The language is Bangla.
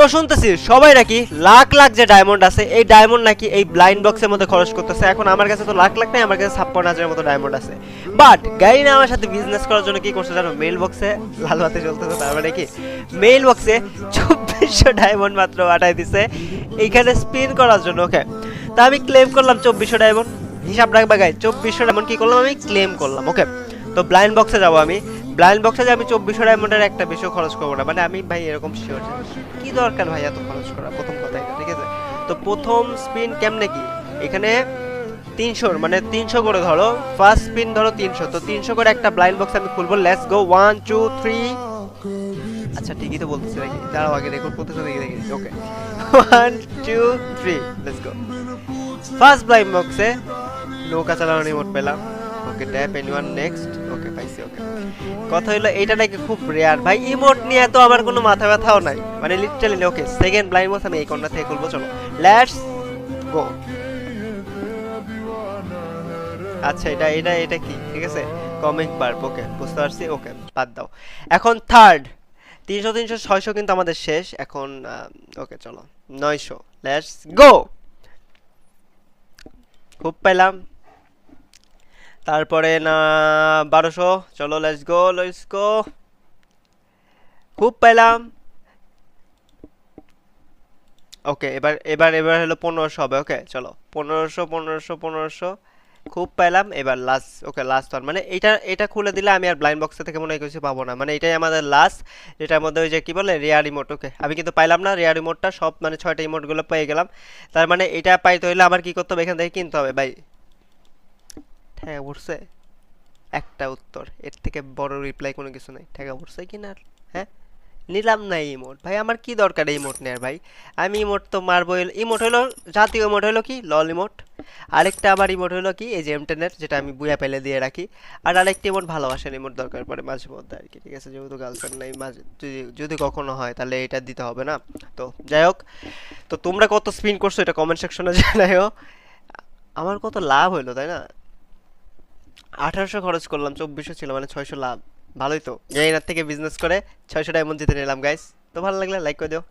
তো শুনতেছি, সবাই নাকি লাখ লাখ যে ডায়মন্ড আছে, এই ডায়মন্ড নাকি এই ব্লাইন্ড বক্সের মধ্যে খরচ করতেছে। এখন আমার কাছে তো লাখ লাখ নাই, আমার কাছে ছাপ্পান্ন হাজারের মতো ডায়মন্ড আছে। বাট গাড়ি না আমার সাথে বিজনেস করার জন্য কি করছে জানো? মেল বক্সে লাল হাতে চলতেছে তার মানে কি? মেল বক্সে চব্বিশশো ডায়মন্ড মাত্র পাঠাই দিছে। এইখানে স্পিন করার জন্য ওকে তা আমি ক্লেম করলাম চব্বিশশো ডায়মন্ড হিসাব রাখবা গাই চব্বিশশো ডায়মন্ড কি করলাম আমি? ক্লেম করলাম ওকে তো ব্লাইন্ড বক্সে যাব আমি। ব্লাইন্ড বক্সে যে আমি চব্বিশশো ডায়মন্ডের একটা বেশিও খরচ করব না। মানে আমি ভাই এরকম শিওর কি দরকার ভাই এত খরচ করা? প্রথম কথা এটা, ঠিক আছে? তো প্রথম স্পিন কেমনে কি? এখানে তিনশোর মানে তিনশো করে ধরো। ফার্স্ট স্পিন ধরো তিনশো। তো তিনশো করে একটা ব্লাইন্ড বক্স আমি খুলবো। Let's go one two three আচ্ছা ঠিকই তো বলতেছি নাকি? দাঁড়াও আগে রেকর্ড করতেছে দেখি দেখি okay one two three let's go first blind বক্সে নৌকা চালানো রিমোট পেলাম। Okay tap anyone next okay পাইছি ওকে কথা হলো এটা নাকি খুব রেয়ার ভাই ইমোট নিয়ে তো আমার কোনো মাথা ব্যথাও নাই। মানে literally okay second blind box আমি এই কর্নার থেকে খুলবো, চলো। লেটস গো আচ্ছা এটা এটা এটা কি? ঠিক আছে? কমিক বার ওকে বুঝতে পারছি ওকে বাদ দাও। এখন থার্ড তিনশো তিনশো, ছয়শো কিন্তু আমাদের শেষ। এখন ওকে চলো। নয়শো। লেটস গো খুব পেলাম তারপরে না, বারোশো। চলো লেটস গো লেটস গো খুব পেলাম ওকে এবার এবার এবার হলো পনেরোশো হবে ওকে চলো। পনেরোশো পনেরোশো পনেরোশো। খুব পেলাম এবার লাস্ট ওকে লাস্ট ওয়ান মানে এটা এটা খুলে দিলে আমি আর ব্লাইন্ড বক্সে থেকে মনে হয় কিছু পাবো না। মানে এটাই আমাদের লাস্ট যেটার মধ্যে ওই যে কি বলে রেয়ার রিমোট ওকে আমি কিন্তু পাইলাম না রেয়ার রিমোটটা সব মানে ছয়টা রিমোটগুলো পেয়ে গেলাম। তার মানে এটা পাইতে হইলে আমার কি করতে হবে? এখান থেকে কিনতে হবে, ভাই। ঠেকা পড়ছে? একটা উত্তর। এর থেকে বড় রিপ্লাই কোনো কিছু নেই। ঠেকা পড়ছে কি না হ্যাঁ? নিলাম না ইমোট ভাই, আমার কি দরকার ইমোট নেয়ার ভাই? আমি ইমোট তো মারবো ইমোট হলো জাতীয় ইমোট হলো কি? লল ইমোট আরেকটা আমার ইমোট হলো কি? এই যে এমটেনের যেটা আমি বুয়া পেলে দিয়ে রাখি। আর আরেকটি ইমোট ভালোবাসার ইমোট দরকার পড়ে মাঝে মধ্যে আর কি, ঠিক আছে? যেহেতু গার্লফ্রেন্ড নাই, মাঝে যদি যদি কখনো হয়, তাহলে এটা দিতে হবে না। তো যাই হোক, তো তোমরা কত স্পিন করছ এটা কমেন্ট সেকশনে জানাইও। আমার কত লাভ হইল, তাই না? আঠারোশো খরচ করলাম, চব্বিশশো ছিল মানে ছয়শো লাভ। ভালোই তো। এনার থেকে বিজনেস করে ছয়শো ডায়মন্ড জিতে নিলাম গাইস তো ভালো লাগলে লাইক করে দিও।